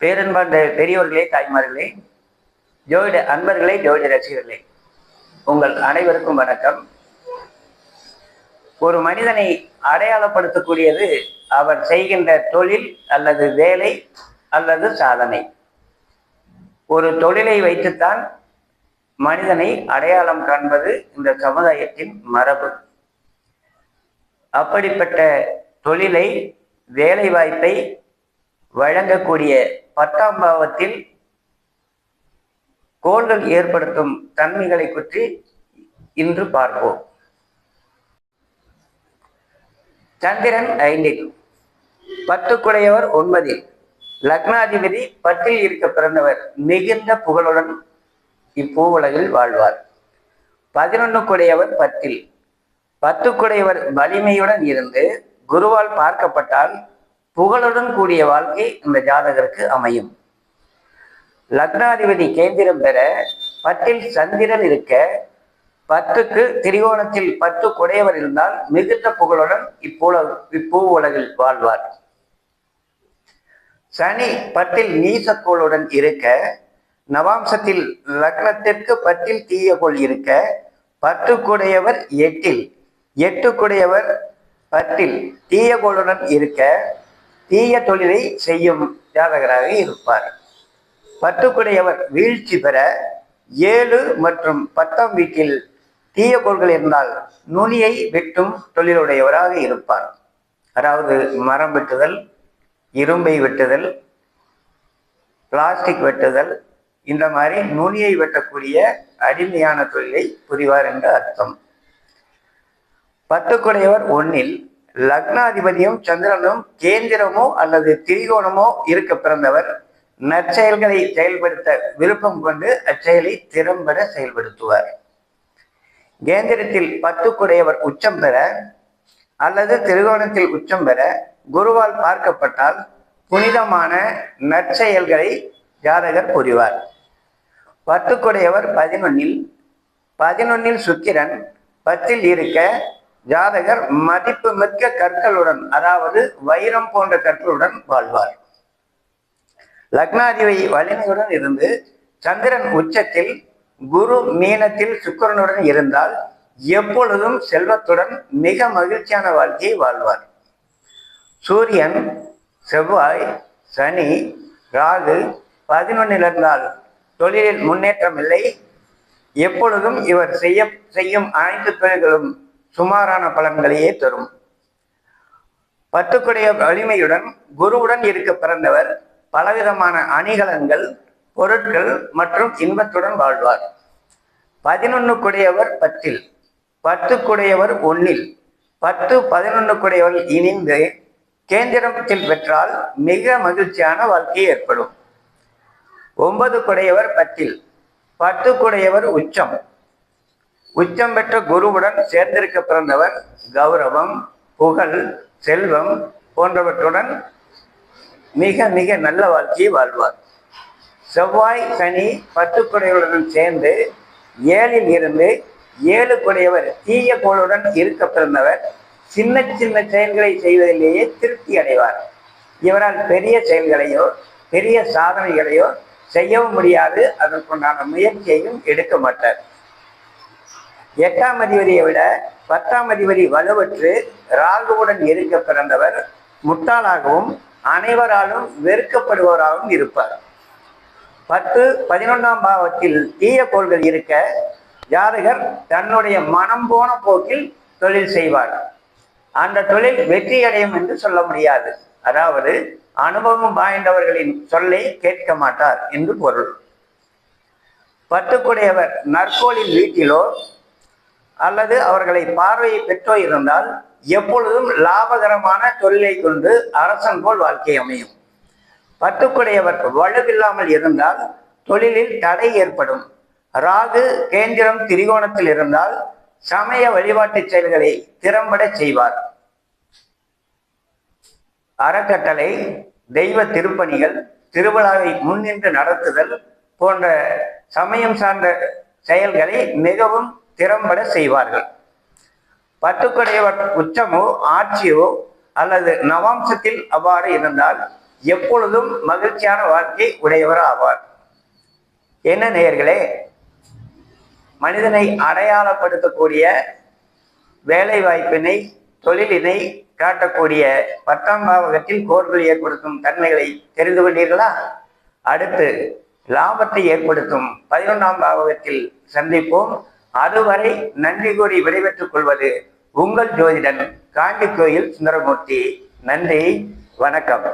பேரன்பார்ந்த பெரியோர்களே தாய்மார்களே ஜோதிட அன்பர்களே ஜோதிட ரசிகர்களே உங்கள் அனைவருக்கும் வணக்கம். ஒரு மனிதனை அடையாளப்படுத்தக்கூடியது அவர் செய்கின்ற தொழில் அல்லது வேலை அல்லது சாதனை. ஒரு தொழிலை வைத்துத்தான் மனிதனை அடையாளம் காண்பது இந்த சமுதாயத்தின் மரபு. அப்படிப்பட்ட தொழிலை வேலை வாய்ப்பை வழங்கக்கூடிய பத்தாம் பாவத்தில் கோள்கள் ஏற்படுத்தும் தன்மைகளை பற்றி இன்று பார்ப்போம். சந்திரன் ஐந்தில் பத்துக்குடையவர் ஒன்பதில் லக்னாதிபதி பத்தில் இருக்க பிறந்தவர் மிகுந்த புகழுடன் இப்பூ உலகில் வாழ்வார். பதினொன்னுக்குடையவர் பத்தில் பத்துக்குடையவர் வலிமையுடன் இருந்து குருவால் பார்க்கப்பட்டால் புகழுடன் கூடிய வாழ்க்கை இந்த ஜாதகருக்கு அமையும். லக்னாதிபதி கேந்திரம் பெற பத்தில் சந்திரன் இருக்க பத்துக்கு திரிகோணத்தில் பத்து குடையவர் இருந்தால் மிகுந்த புகழுடன் இப்பூல இப்பூ உலகில் வாழ்வார். சனி பத்தில் நீசக்கோளுடன் இருக்க நவாம்சத்தில் லக்னத்திற்கு பத்தில் தீயகோள் இருக்க பத்து குடையவர் எட்டில் எட்டு குடையவர் பத்தில் தீயகோளுடன் இருக்க தீய தொழிலை செய்யும் ஜாதகராக இருப்பார். பத்துக்குடையவர் வீழ்ச்சி பெற ஏழு மற்றும் பத்தாம் வீட்டில் தீய கோள்கள் இருந்தால் நுனியை வெட்டும் தொழிலுடையவராக இருப்பார். அதாவது மரம் வெட்டுதல் இரும்பை வெட்டுதல் பிளாஸ்டிக் வெட்டுதல் இந்த மாதிரி நுனியை வெட்டக்கூடிய அடிமையான தொழிலை புரிவார் என்று அர்த்தம். பத்துக்குடையவர் ஒன்னில் லக்னாதிபதியும் சந்திரனும் கேந்திரமோ அல்லது திரிகோணமோ இருக்க பிறந்தவர். நற்செயல்களை செயல்படுத்த விருப்பம் கொண்டு அச்செயலை திறம்பட செயல்படுத்துவார். கேந்திரத்தில் பத்துக்குடையவர் உச்சம் பெற அல்லது திருகோணத்தில் உச்சம் பெற குருவால் பார்க்கப்பட்டால் புனிதமான நற்செயல்களை ஜாதகர் புரிவார் பத்துக்குடையவர் பதினொன்னில் பதினொன்னில் சுக்கிரன் பத்தில் இருக்க ஜாதகர் மதிப்பு மிக்க கற்களுடன் அதாவது வைரம் போன்ற கற்களுடன் வாழ்வார். லக்னாதிபதி வலிமையுடன் இருந்து சந்திரன் உச்சத்தில் குரு மீனத்தில் சுக்கரனுடன் இருந்தால் எப்பொழுதும் செல்வத்துடன் மிக மகிழ்ச்சியான வாழ்க்கையை வாழ்வார். சூரியன் செவ்வாய் சனி ராகு பதினொன்னில் இருந்தால் தொழிலில் முன்னேற்றம் இல்லை. எப்பொழுதும் இவர் செய்ய செய்யும் அனைத்து தொழில்களும் சுமாரான பலன்களையே தரும். பத்துக்குடைய வலிமையுடன் குருவுடன் இருக்க பிறந்தவர் பலவிதமான அணிகலன்கள் பொருட்கள் மற்றும் இன்பத்துடன் வாழ்வார். பதினொன்னுக்குடையவர் பத்தில் பத்துக்குடையவர் ஒன்னில் பத்து பதினொன்னுக்குடையவர் இணைந்து கேந்திரத்தில் பெற்றால் மிக மகிழ்ச்சியான வாழ்க்கை ஏற்படும். ஒன்பது குடையவர் பத்தில் பத்து குடையவர் உச்சம். உச்சம் பெற்ற குருவுடன் சேர்ந்திருக்க பிறந்தவர் கௌரவம் புகழ் செல்வம் போன்றவற்றுடன் மிக மிக நல்ல வாழ்க்கையை வாழ்வார். செவ்வாய் சனி பத்து குடையுடன் சேர்ந்து ஏழில் இருந்து ஏழு குடையவர் தீய கோளுடன் இருக்க பிறந்தவர் சின்ன சின்ன செயல்களை செய்வதிலேயே திருப்தி அடைவார். இவரால் பெரிய செயல்களையோ பெரிய சாதனைகளையோ செய்யவும் முடியாது. அதற்குண்டான முயற்சியையும் எடுக்க மாட்டார். எட்டாம் அதிபதியை விட பத்தாம் அதிபதி வலுவற்று ராகுவுடன் இருக்க பிறந்தவர் முட்டாளாகவும் அனைவராலும் வெறுக்கப்படுபவராகவும் இருப்பார். பத்து பதினொன்றாம் பாவத்தில் தீய கோள்கள் இருக்க ஜாதகர் தன்னுடைய மனம் போன போக்கில் தொழில் செய்வார். அந்த தொழில் வெற்றி அடையும் என்று சொல்ல முடியாது. அதாவது அனுபவம் வாய்ந்தவர்களின் சொல்லை கேட்க மாட்டார் என்று பொருள். பத்துக்குடையவர் நற்கோளின் வீட்டிலோ அல்லது அவர்களை பார்வையை பெற்றோ இருந்தால் எப்பொழுதும் லாபகரமான தொழிலை கொண்டு அரசன் போல் வாழ்க்கை அமையும். பத்துக்குடையவர் வலுவில்லாமல் இருந்தால் தொழிலில் தடை ஏற்படும். ராகு கேந்திரம் திரிகோணத்தில் இருந்தால் சமய வழிபாட்டு செயல்களை திறம்பட செய்வார். அறக்கட்டளை தெய்வ திருப்பணிகள் திருவிழாவை முன்னின்று நடத்துதல் போன்ற சமயம் சார்ந்த செயல்களை மிகவும் திறம்பட செய்வார்கள். பத்துக்குடையவர் உச்சமோ ஆட்சியோ அல்லது நவாம்சத்தில் அவ்வாறு இருந்தால் எப்பொழுதும் மகிழ்ச்சியான வாழ்க்கை உடையவர் ஆவார். என்ன நேயர்களே? மனிதனை அடையாளப்படுத்தக்கூடிய வேலை வாய்ப்பினை தொழிலினை காட்டக்கூடிய பத்தாம் பாவகத்தில் கோர்கள் ஏற்படுத்தும் தன்மைகளை தெரிந்து கொண்டீர்களா? அடுத்து லாபத்தை ஏற்படுத்தும் பதினொன்றாம் பாவகத்தில் சந்திப்போம். அதுவரை நன்றி கூறி விடைபெற்றுக் கொள்வது உங்கள் ஜோதிடன் காஞ்சி கோயில் சுந்தரமூர்த்தி. நன்றி வணக்கம்.